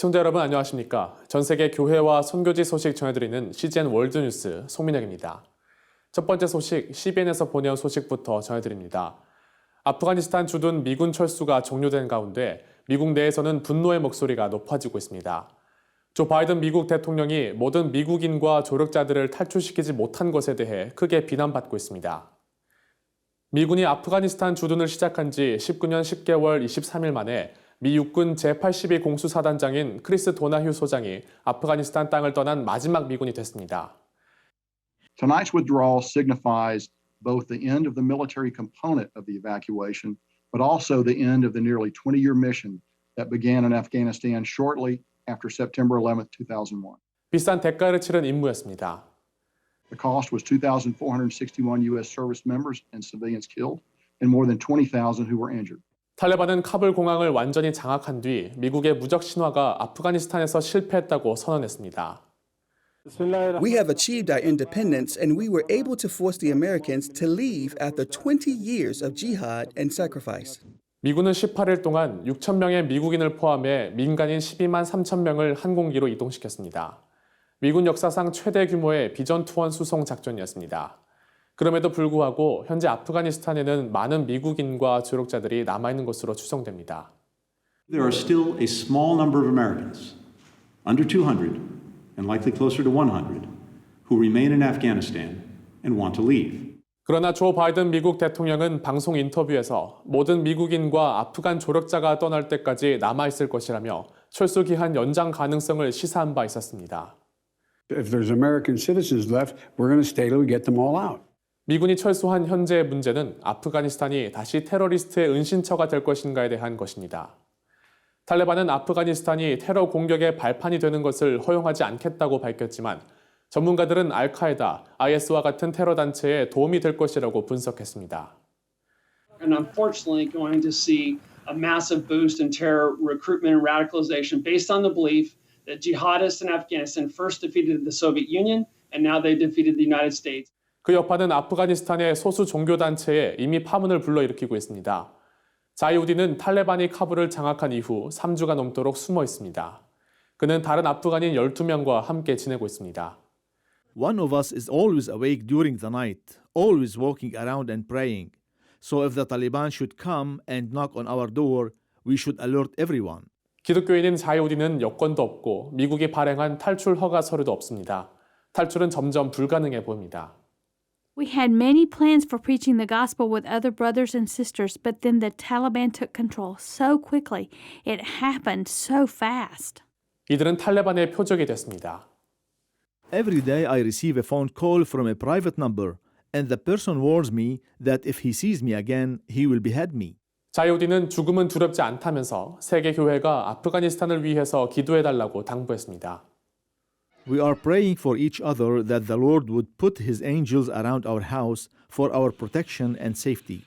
시청자 여러분 안녕하십니까? 전 세계 교회와 선교지 소식 전해드리는 CGN 월드뉴스 송민혁입니다. 첫 번째 소식 CBN에서 보내온 소식부터 전해드립니다. 아프가니스탄 주둔 미군 철수가 종료된 가운데 미국 내에서는 분노의 목소리가 높아지고 있습니다. 조 바이든 미국 대통령이 모든 미국인과 조력자들을 탈출시키지 못한 것에 대해 크게 비난받고 있습니다. 미군이 아프가니스탄 주둔을 시작한 지 19년 10개월 23일 만에 미 육군 제82 공수사단장인 크리스 도나휴 소장이 아프가니스탄 땅을 떠난 마지막 미군이 됐습니다. Tonight's withdrawal signifies both the end of the military component of the evacuation, but also the end of the nearly 20 year mission that began in Afghanistan shortly after September 11, 2001. 비싼 대가를 치른 임무였습니다. The cost was 2,461 U.S. service members and civilians killed, and more than 20,000 who were injured. 탈레반은 카불 공항을 완전히 장악한 뒤 미국의 무적 신화가 아프가니스탄에서 실패했다고 선언했습니다. We have achieved our independence and we were able to force the Americans to leave after 20 years of jihad and sacrifice. 미군은 18일 동안 6천 명의 미국인을 포함해 민간인 12만 3천 명을 항공기로 이동시켰습니다. 미군 역사상 최대 규모의 비전 투원 수송 작전이었습니다. 그럼에도 불구하고 현재 아프가니스탄에는 많은 미국인과 조력자들이 남아 있는 것으로 추정됩니다. There are still a small number of Americans, under 200, and likely closer to 100, who remain in Afghanistan and want to leave. 그러나 조 바이든 미국 대통령은 방송 인터뷰에서 모든 미국인과 아프간 조력자가 떠날 때까지 남아 있을 것이라며 철수 기한 연장 가능성을 시사한 바 있었습니다. If there's American citizens left, we're going to stay till we get them all out. 미군이 철수한 현재의 문제는 아프가니스탄이 다시 테러리스트의 은신처가 될 것인가에 대한 것입니다. 탈레반은 아프가니스탄이 테러 공격의 발판이 되는 것을 허용하지 않겠다고 밝혔지만 전문가들은 알카에다, IS와 같은 테러 단체에 도움이 될 것이라고 분석했습니다. and unfortunately going to see a massive boost in terror recruitment and radicalization based on the belief that jihadists in Afghanistan first defeated the Soviet Union and now they defeated the United States. 그 여파는 아프가니스탄의 소수 종교 단체에 이미 파문을 불러일으키고 있습니다. 자이우디는 탈레반이 카불을 장악한 이후 3주가 넘도록 숨어 있습니다. 그는 다른 아프간인 12명과 함께 지내고 있습니다. One of us is always awake during the night, always walking around and praying. So if the Taliban should come and knock on our door, we should alert everyone. 기독교인인 자이우디는 여권도 없고 미국이 발행한 탈출 허가 서류도 없습니다. 탈출은 점점 불가능해 보입니다. We had many plans for preaching the gospel with other brothers and sisters, but then the Taliban took control so quickly. It happened so fast. 이들은 탈레반의 표적이 됐습니다. Every day I receive a phone call from a private number, and the person warns me that if he sees me again, he will behead me. 자이우디는 죽음은 두렵지 않다면서 세계 교회가 아프가니스탄을 위해서 기도해달라고 당부했습니다. We are praying for each other that the Lord would put his angels around our house for our protection and safety.